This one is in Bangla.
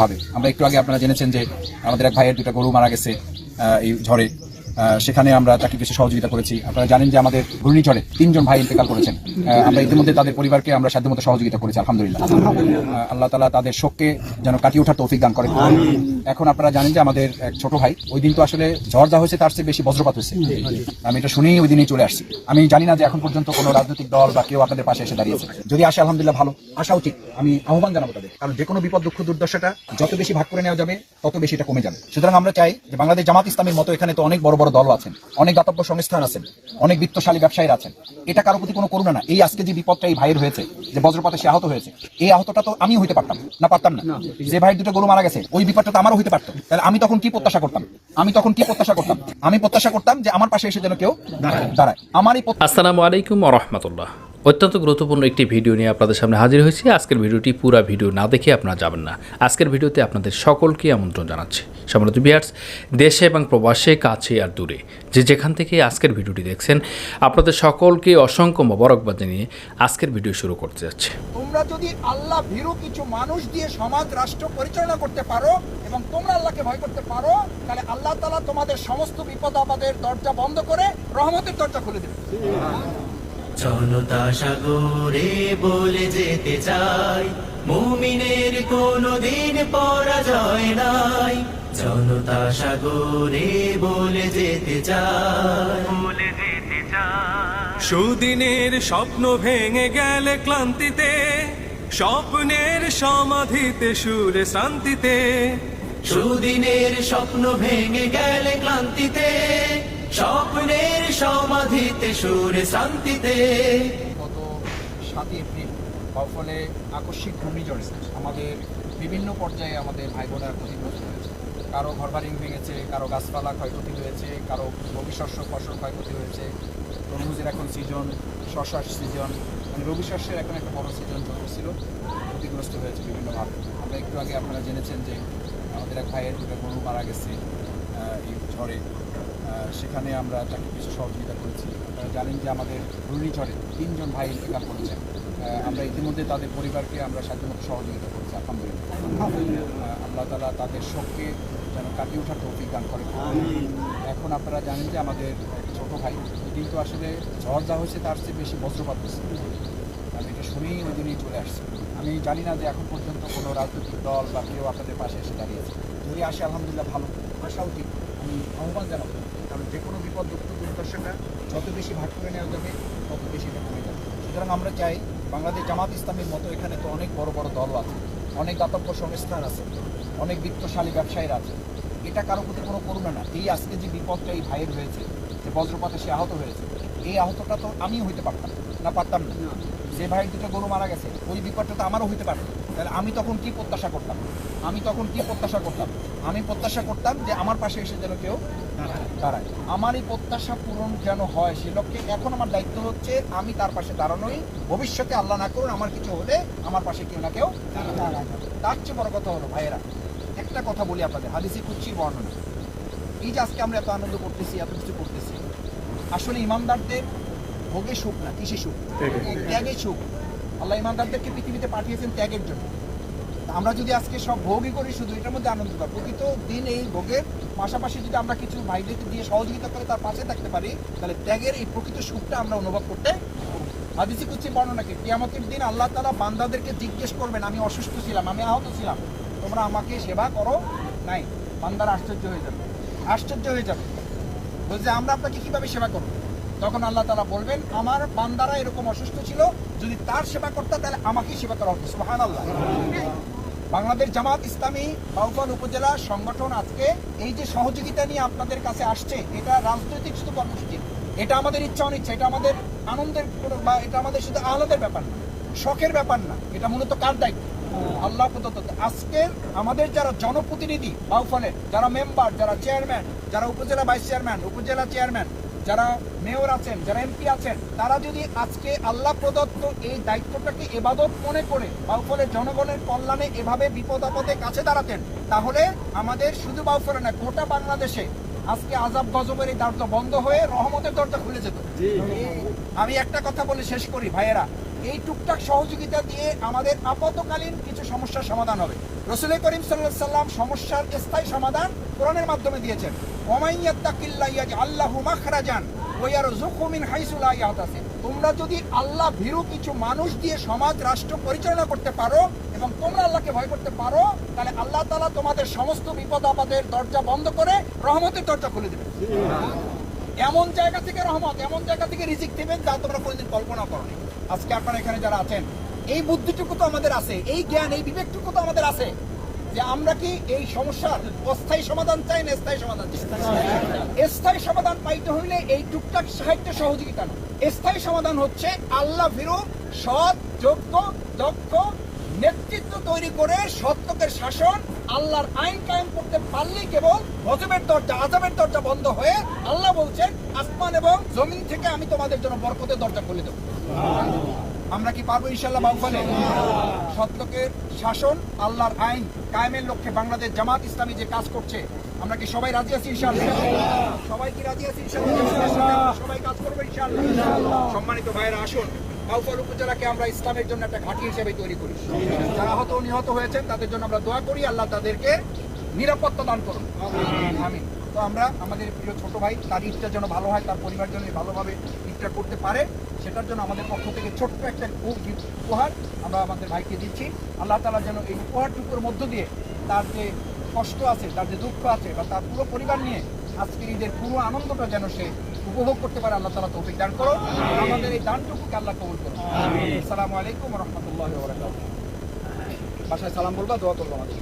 ভাবে। আমরা একটু আগে আপনারা জেনেছেন যে আমাদের এক ভাইয়ের দুটা গরু মারা গেছে এই ঝড়ে। সেখানে আমরা তাকে কিছু সহযোগিতা করেছি। আপনারা জানেন যে আমাদের ঘূর্ণিঝড়ে তিনজন ভাই ইন্তেকাল করেছেন। আমরা ইতিমধ্যে তাদের পরিবারকে আমরা সাধ্যমতো সহযোগিতা করেছি আলহামদুলিল্লাহ। আল্লাহ তালা তাদের শোককে যেন কাটিয়ে ওঠার তৌফিক দান করেন। এখন আপনারা জানেন যে আমাদের এক ছোট ভাই ওই দিন তো আসলে ঝড় যা হয়েছে তার চেয়ে বেশি বজ্রপাত হয়েছে। আমি এটা শুনেই ওই দিনই চলে আসছি। আমি জানি না যে এখন পর্যন্ত কোনো রাজনৈতিক দল বা কেউ আপনাদের পাশে এসে দাঁড়িয়েছে। যদি আসে আলহামদুলিল্লাহ ভালো। আসা উচিত আমি আহ্বান জানাব তাদের। কারণ যে কোনো বিপদ দুঃখ দুর্দশাটা যত বেশি ভাগ করে নেওয়া যাবে তত বেশি এটা কমে যাবে। সুতরাং আমরা চাই যে বাংলাদেশ জামাত ইসলামের মতো এখানে তো অনেক বড় বড় দল আছেন অনেক দাতব্য সংস্থান আছেন অনেক বিত্তশালী ব্যবসায়ীরা আছেন। এটা কারও প্রতি কোনো করুণা না। এই আজকে যে বিপদটা এই ভাইয়ের হয়েছে যে বজ্রপাতে সে আহত হয়েছে এই আহতটা তো আমিও হইতে পারতাম না। পারতাম না। যে ভাইয়ের দুটো গরু মারা গেছে ওই বিপদটা তো আমারও হইতে পারতো। তাহলে আমি তখন কি প্রত্যাশা করতাম? আমি তখন কি প্রত্যাশা করতাম? আমি প্রত্যাশা করতাম যে আমার পাশে এসে যেন কেউ দাঁড়ায় আমার এই আসসালামু আলাইকুম রহমতুল্লাহ। অত্যন্ত গুরুত্বপূর্ণ একটি ভিডিও নিয়ে আপনাদের সামনে হাজির হয়েছি। আজকের ভিডিওটি পুরো ভিডিও না দেখে আপনারা যাবেন না। আজকের ভিডিওতে আপনাদের সকলকে আমন্ত্রণ জানাচ্ছি। সম্মানিত বিয়ার্স দেশে এবং প্রবাসে, কাছে আর দূরে যে যেখান থেকে আজকের ভিডিওটি দেখছেন, আপনাদের সকলকে অসংখ্য মোবারকবাদ জানিয়ে আজকের ভিডিও শুরু করতে যাচ্ছে। তোমরা যদি আল্লাহ ভীরু কিছু মানুষ দিয়ে সমাজ, রাষ্ট্র পরিচালনা করতে পারো এবং তোমরা আল্লাহকে ভয় করতে পারো, তাহলে আল্লাহ তালা তোমাদের সমস্ত বিপদ আপদের দরজা বন্ধ করে রহমতের দরজা খুলে দেবে। জনতা সাগরে বলে যেতে চাই। মুমিনের কোনো দিন পরাজয় নাই। জনতা সাগরে বলে যেতে চাই বলে যেতে চাই। সুদিনের স্বপ্ন ভেঙে গেলে ক্লান্তিতে স্বপ্নের সমাধিতে সুরে শান্তিতে। সুদিনের স্বপ্ন ভেঙে গেলে ক্লান্তিতে স্বপ্নের সমাধিতে, সুরে শান্তিতে। গত সাতই এপ্রিল ফলে আকস্মিক ঘূর্ণিঝড়ে আমাদের বিভিন্ন পর্যায়ে আমাদের ভাই বোনেরা ক্ষতিগ্রস্ত হয়েছে। কারও ঘরবাড়ি ভেঙেছে কারও গাছপালা ক্ষয়ক্ষতি হয়েছে, কারও রবি শস্য ফসল ক্ষয়ক্ষতি হয়েছে। তরমুজের এখন সিজন শশার সিজন মানে রবি শস্যের এখন একটা বড় সিজন চলতেছিল ক্ষতিগ্রস্ত হয়েছে বিভিন্নভাবে। আমরা একটু আগে আপনারা জেনেছেন যে আমাদের এক ভাইয়ের দুটো গরু মারা গেছে এই ঝড়ে। সেখানে আমরা তাকে কিছু সহযোগিতা করেছি। জানেন যে আমাদের ঘূর্ণিঝড়ে তিনজন ভাই ইন্তেকাল করেছেন। আমরা ইতিমধ্যে তাদের পরিবারকে আমরা সাধ্যমতো সহযোগিতা করেছি, আলহামদুলিল্লাহ। আল্লাহ তালা তাদের শোককে যেন কাটিয়ে ওঠার তৌফিক দান করে। এখন আপনারা জানেন যে আমাদের ছোট ভাই কিন্তু আসলে ঝড় যা হয়েছে তার চেয়ে বেশি বজ্রপাত হয়েছে। আমি এটা শুনেই ওই দিনই চলে আসছি। আমি জানি না যে এখন পর্যন্ত কোনো রাজনৈতিক দল বা কেউ আপনাদের পাশে এসে দাঁড়িয়েছে। যদি আসে, আলহামদুলিল্লাহ ভালো। আসা উচিত। আমি আহ্বান জানাব। কারণ যে কোনো বিপদ, দুঃখ দুর্দশাটা যত বেশি ভাগ করে নেওয়া যাবে, তত বেশি কমে যাবে। সুতরাং আমরা চাই বাংলাদেশ জামাত ইসলামের মতো এখানে তো অনেক বড় বড় দল আছে, অনেক দাতব্য সংস্থান আছে, অনেক বিত্তশালী ব্যবসায়ীরা আছে। এটা কারও প্রতি কোনো করুণা না। এই আজকে যে বিপদটা এই ভাইয়ের হয়েছে, যে বজ্রপাতে সে আহত হয়েছে, এই আহতটা তো আমিও হইতে পারতাম না পারতাম না। যে ভাই দুটো গরু মারা গেছে, ওই বিপদটা তো আমারও হইতে পারত তাহলে আমি তখন কি প্রত্যাশা করতাম? আমি তখন কি প্রত্যাশা করতাম? আমি প্রত্যাশা করতাম যে আমার পাশে এসে যেন কেউ দাঁড়ায়। আমার এই প্রত্যাশা পূরণ যেন হয় সে লক্ষ্যে এখন আমার দায়িত্ব হচ্ছে আমি তার পাশে দাঁড়ানোই। ভবিষ্যতে আল্লাহ না করুন, আমার কিছু হলে আমার পাশে কেউ না কেউ তার চেয়ে বড় কথা হলো, ভাইয়েরা, একটা কথা বলি আপনাদের, হাদিসি কুচ্ছির বর্ণনা। এই যে আজকে আমরা এত আনন্দ করতেছি, এত কিছু করতেছি। আসলে ইমানদারদের ভোগে সুখ না কিসে সুখ? ত্যাগে সুখ। আল্লাহ ইমানদারদেরকে পৃথিবীতে পাঠিয়েছেন ত্যাগের জন্য। আমরা যদি আজকে সব ভোগই করি শুধু এটার মধ্যে আনন্দ পাই। প্রকৃত দিন এই ভোগের পাশাপাশি যদি আমরা কিছু ভাইদেরকে দিয়ে সহযোগিতা করে তার পাশে থাকতে পারি তাহলে ত্যাগের এই প্রকৃত সুখটা আমরা অনুভব করতে হাদিসি কুচ্ছি বর্ণনাকে কিয়ামতের দিন আল্লাহ তালা বান্দাদেরকে জিজ্ঞেস করবেন আমি অসুস্থ ছিলাম আমি আহত ছিলাম। তোমরা আমাকে সেবা করো নাই। বান্দার আশ্চর্য হয়ে যাবে। আশ্চর্য হয়ে যাবে। বলছে আমরা আপনাকে কীভাবে সেবা করব? তখন আল্লাহ তালা বলবেন, আমার বান্দারা এরকম অসুস্থ ছিল, যদি তার সেবা করতে, তাহলে আমাকেই সেবা করা হতো। সুহান আল্লাহ বাংলাদেশ জামাত ইসলামী বাউফল উপজেলা সংগঠন আজকে এই যে সহযোগিতা নিয়ে আপনাদের কাছে আসছে, এটা রাজনৈতিক শুধু কর্মসূচি, এটা আমাদের ইচ্ছা অনিচ্ছা, এটা আমাদের আনন্দের বা এটা আমাদের শুধু আহ্লাদের ব্যাপার না, শখের ব্যাপার না, এটা মূলত কার দায়িত্ব? আল্লাহ প্রদত্ত। আজকের আমাদের যারা জনপ্রতিনিধি বাউফলের, যারা মেম্বার, যারা চেয়ারম্যান, যারা upazila vice chairman, upazila chairman যারা মেয়র আছেন যারা এমপি আছেন তারা যদি আজকে আল্লাহ প্রদত্ত এই দায়িত্বটাকে এবাদত মনে করে বাউফলের জনগণের কল্যাণে এভাবে বিপদ আপদে কাছে দাঁড়াতেন তাহলে আমাদের শুধু বাউফলে না গোটা বাংলাদেশে আজকে আজাব গজবের এই দরজা বন্ধ হয়ে রহমতের দরজা খুলে যেত। আমি একটা কথা বলে শেষ করি ভাইয়েরা এই টুকটাক সহযোগিতা দিয়ে আমাদের আপাতকালীন কিছু সমস্যার সমাধান হবে। রসুল করিম সাল্লাহ সাল্লাম সমস্যার স্থায়ী সমাধান কোরআনের মাধ্যমে দিয়েছেন। তোমরা যদি আল্লাহ ভীরু কিছু মানুষ দিয়ে সমাজ, রাষ্ট্র পরিচালনা করতে পারো এবং তোমরা আল্লাহকে ভয় করতে পারো, তাহলে আল্লাহ তাআলা তোমাদের সমস্ত বিপদ আপদের দরজা বন্ধ করে রহমতের দরজা খুলে দেবে এমন জায়গা থেকে রহমত, এমন জায়গা থেকে রিজিক দেবেন যা তোমরা কোনোদিন কল্পনা করো আজকে আপনারা এখানে যারা আছেন এই বুদ্ধিটুকু তো আমাদের আছে, এই জ্ঞান, এই বিবেকটুকু তো আমাদের আছে, যে আমরা কি এই সমস্যার অস্থায়ী সমাধান চাই না স্থায়ী সমাধান চাই? স্থায়ী সমাধান পাইতে হইলে এই টুকটাক সাহিত্য সহযোগিতা না। স্থায়ী সমাধান হচ্ছে আল্লাহ ভীরু সৎ, যোগ্য, দক্ষ, নেতৃত্ব তৈরি করে সত্যকের শাসন, আল্লাহর আইন কায়েম করতে পারলে কেবল গজবের দরজা আজাবের দরজা বন্ধ হয়ে আল্লাহ বলছেন, আসমান এবং জমিন থেকে আমি তোমাদের জন্য বরকতের দরজা খুলে দেবো। আমরা কি পারব ইনশাল্লাহ বাউফলে সত্যকের শাসন, আল্লাহর আইন কায়েমের লক্ষ্যে বাংলাদেশ জামাত ইসলামী যে কাজ করছে, আমরা কি সবাই রাজি আছি ইনশাআল্লাহ? সবাই কি রাজি আছি ইনশাআল্লাহ? সবাই কাজ করবে ইনশাআল্লাহ। সম্মানিত ভাইয়েরা, আসুন। বাউফল উপজেলাকে আমরা ইসলামের জন্য একটা ঘাঁটি হিসেবে তৈরি করি। যারা হত নিহত হয়েছেন, তাদের জন্য আমরা দোয়া করি, আল্লাহ তাদেরকে নিরাপত্তা দান করুন। আমিন। তো আমরা আমাদের প্রিয় ছোট ভাই তার ইচ্ছা যেন ভালো হয় তার পরিবার যেন ভালোভাবে ইচ্ছা করতে পারে সেটার জন্য আমাদের পক্ষ থেকে ছোট্ট একটা উপহার আমরা আমাদের ভাইকে দিচ্ছি। আল্লাহ তালা যেন এই উপহারটুকুর মধ্য দিয়ে তার যে কষ্ট আছে তার যে দুঃখ আছে বা তার পুরো পরিবার নিয়ে আজকের ঈদের পুরো আনন্দটা যেন সে উপভোগ করতে পারে আল্লাহ তালা তৌফিক দান করো আমাদের এই দানটুকুকে আল্লাহ কবুল করো আসসালামু আলাইকুম রহমতুল্লাহ বাসায় সালাম বলবা দোয়া করব আমাদের।